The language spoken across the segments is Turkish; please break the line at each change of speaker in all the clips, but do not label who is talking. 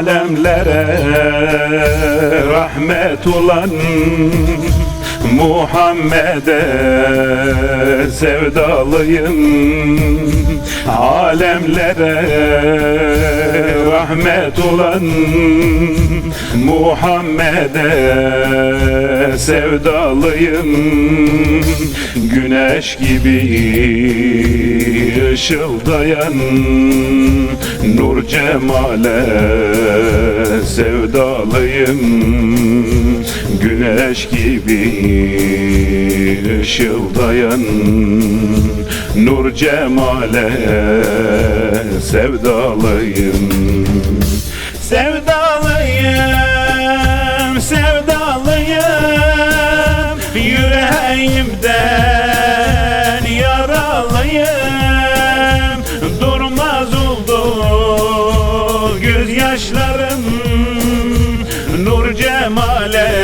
Alemlere rahmet olan Muhammed'e sevdalıyım. Alemlere rahmet olan Muhammed'e sevdalıyım. Güneş gibi ışıldayan Nur cemale sevdalıyım. Güneş gibi ışıldayan Nur cemale sevdalıyım. Sevdalıyım, Nur cemale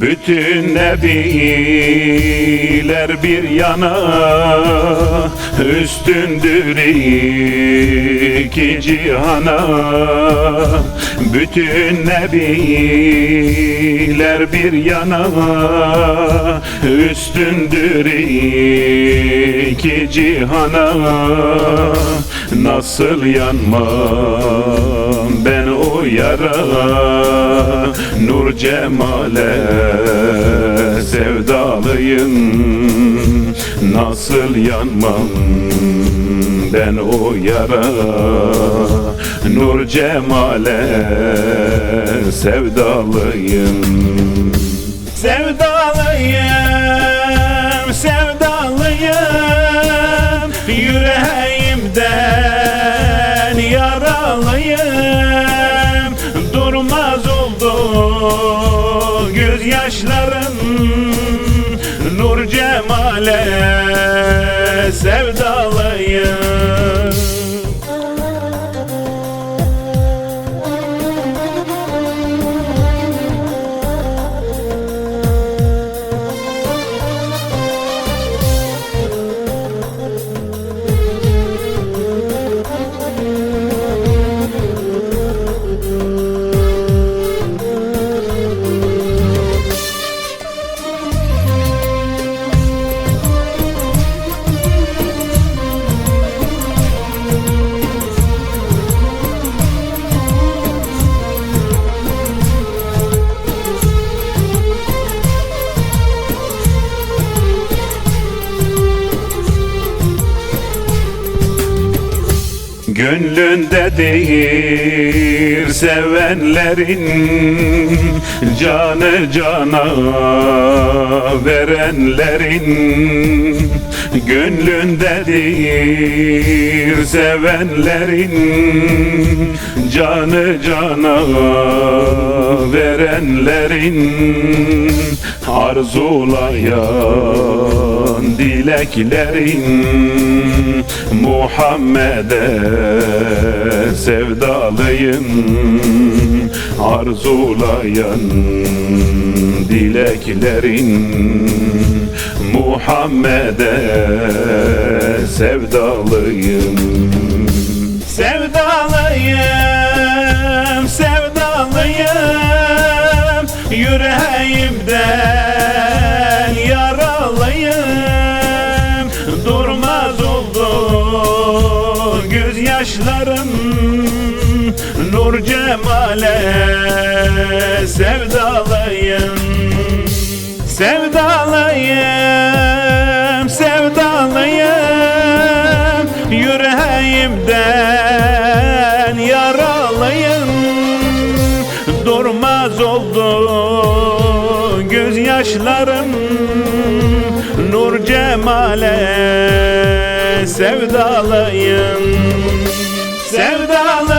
Bütün nebiler bir yana Üstündür iki cihana. Bütün nebiler bir yana Üstündür iki cihana. Nasıl yanmam ben o yara Nur cemale sevdalıyım. Nasıl yanmam ben o yara? Nur cemale sevdalıyım. Sevdalıyım, oldu gözyaşlarım Nur cemale sevdalıyım Gönlündedir sevenlerin Canı cana verenlerin. Gönlündedir sevenlerin Canı cana verenlerin Arzulayan dileklerin Muhammed'e sevdalıyım. Arzulayan dileklerin Muhammed'e sevdalıyım. Sevdalıyım, sevdalıyım. Yüreğimden Kaşların nur cemale sevdalıyım. Sevdalıyım, sevdalıyım. Yüreğimden yaralıyım. Durmaz oldu gözyaşlarım. Nur cemale sevdalıyım sevdalı